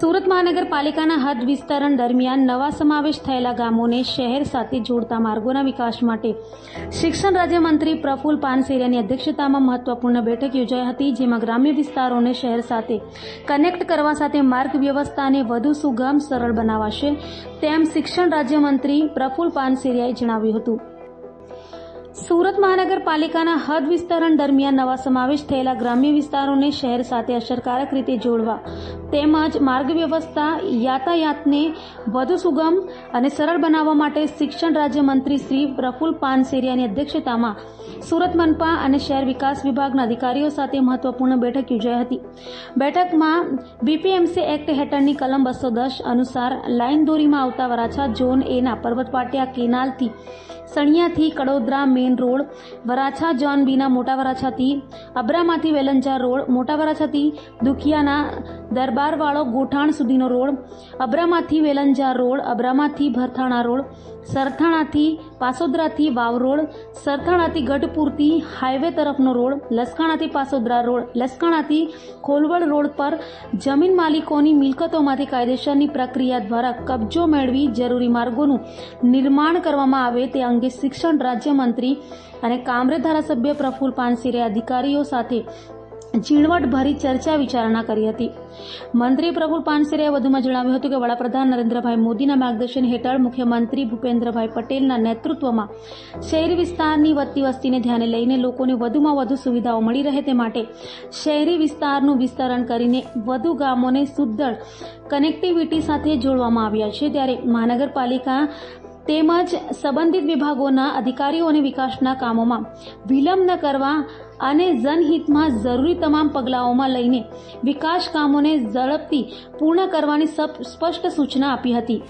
સુરત મહાનગરપાલિકાના હદ વિસ્તરણ દરમિયાન નવા સમાવેશ થયેલા ગામોને શહેર સાથે જોડતા માર્ગોના વિકાસ માટે શિક્ષણ રાજ્યમંત્રી પ્રફુલ પાનસેરિયાની અધ્યક્ષતામાં મહત્વપૂર્ણ બેઠક યોજાઈ હતી, જેમાં ગ્રામ્ય વિસ્તારોને શહેર સાથે કનેક્ટ કરવા સાથે માર્ગ વ્યવસ્થાને વધુ સુગમ, સરળ બનાવાશે તેમ શિક્ષણ રાજ્યમંત્રી પ્રફુલ પાનસેરિયાએ જણાવ્યું હતું. સુરત મહાનગરપાલિકાના હદ વિસ્તરણ દરમિયાન નવા સમાવેશ થયેલા ગ્રામ્ય વિસ્તારોને શહેર સાથે અસરકારક રીતે જોડવા તેમજ માર્ગ વ્યવસ્થા યાતાયાતને વધુ સુગમ અને સરળ બનાવવા માટે શિક્ષણ રાજ્યમંત્રી શ્રી પ્રફુલ પાનસેરિયાની અધ્યક્ષતામાં સુરત મનપા અને શહેર વિકાસ વિભાગના અધિકારીઓ સાથે મહત્વપૂર્ણ બેઠક યોજાઈ હતી. બેઠકમાં બીપીએમસી એક્ટ હેઠળની કલમ બસો દસ અનુસાર લાઇન દોરીમાં આવતા વરાછા ઝોન એના પર્વતપાટિયા કેનાલથી સણિયાથી Kadodara main road Varachha zone બીના મોટા વરાછાથી અબ્રામાંથી વેલંચા રોડ મોટા વરાછાથી દુખિયાના દરબારવાળો ગોઠાણ સુધીનો રોડ, અબ્રામાંથી વેલંજા રોડ, અબ્રામાંથી ભરથાણા રોડ, સરથાણાથી પાસોદરાથી વાવ રોડ, સરથાણાથી ગઢપુરથી હાઈવે તરફનો રોડ, લસકાણાથી પાસોદરા રોડ, લસકાણાથી ખોલવડ રોડ પર જમીન માલિકોની મિલકતોમાંથી કાયદેસરની પ્રક્રિયા દ્વારા કબજો મેળવી જરૂરી માર્ગોનું નિર્માણ કરવામાં આવે તે અંગે શિક્ષણ રાજ્યમંત્રી અને કામરે ધારાસભ્ય પ્રફુલ પાનસીરે અધિકારીઓ સાથે ઝીણવટભરી ચર્ચા વિચારણા કરી હતી. મંત્રી પ્રફુલ પાનસેરિયાએ વધુમાં જણાવ્યું હતું કે વડાપ્રધાન નરેન્દ્રભાઈ મોદીના માર્ગદર્શન હેઠળ મુખ્યમંત્રી ભૂપેન્દ્રભાઈ પટેલના નેતૃત્વમાં શહેરી વિસ્તારની વધતી વસ્તીને ધ્યાને લઈને લોકોને વધુમાં વધુ સુવિધાઓ મળી રહે તે માટે શહેરી વિસ્તારનું વિસ્તરણ કરીને વધુ ગામોને સુદ્ધર કનેક્ટિવિટી સાથે જોડવામાં આવ્યા છે. ત્યારે મહાનગરપાલિકા તેમજ સંબંધિત વિભાગોના અધિકારીઓને વિકાસના કામોમાં વિલંબ ન કરવા અને જનહિતમાં જરૂરી તમામ પગલાઓમાં લઈને વિકાસ કામોને ઝડપથી પૂર્ણ કરવાની સપ- સ્પષ્ટ સૂચના આપી હતી.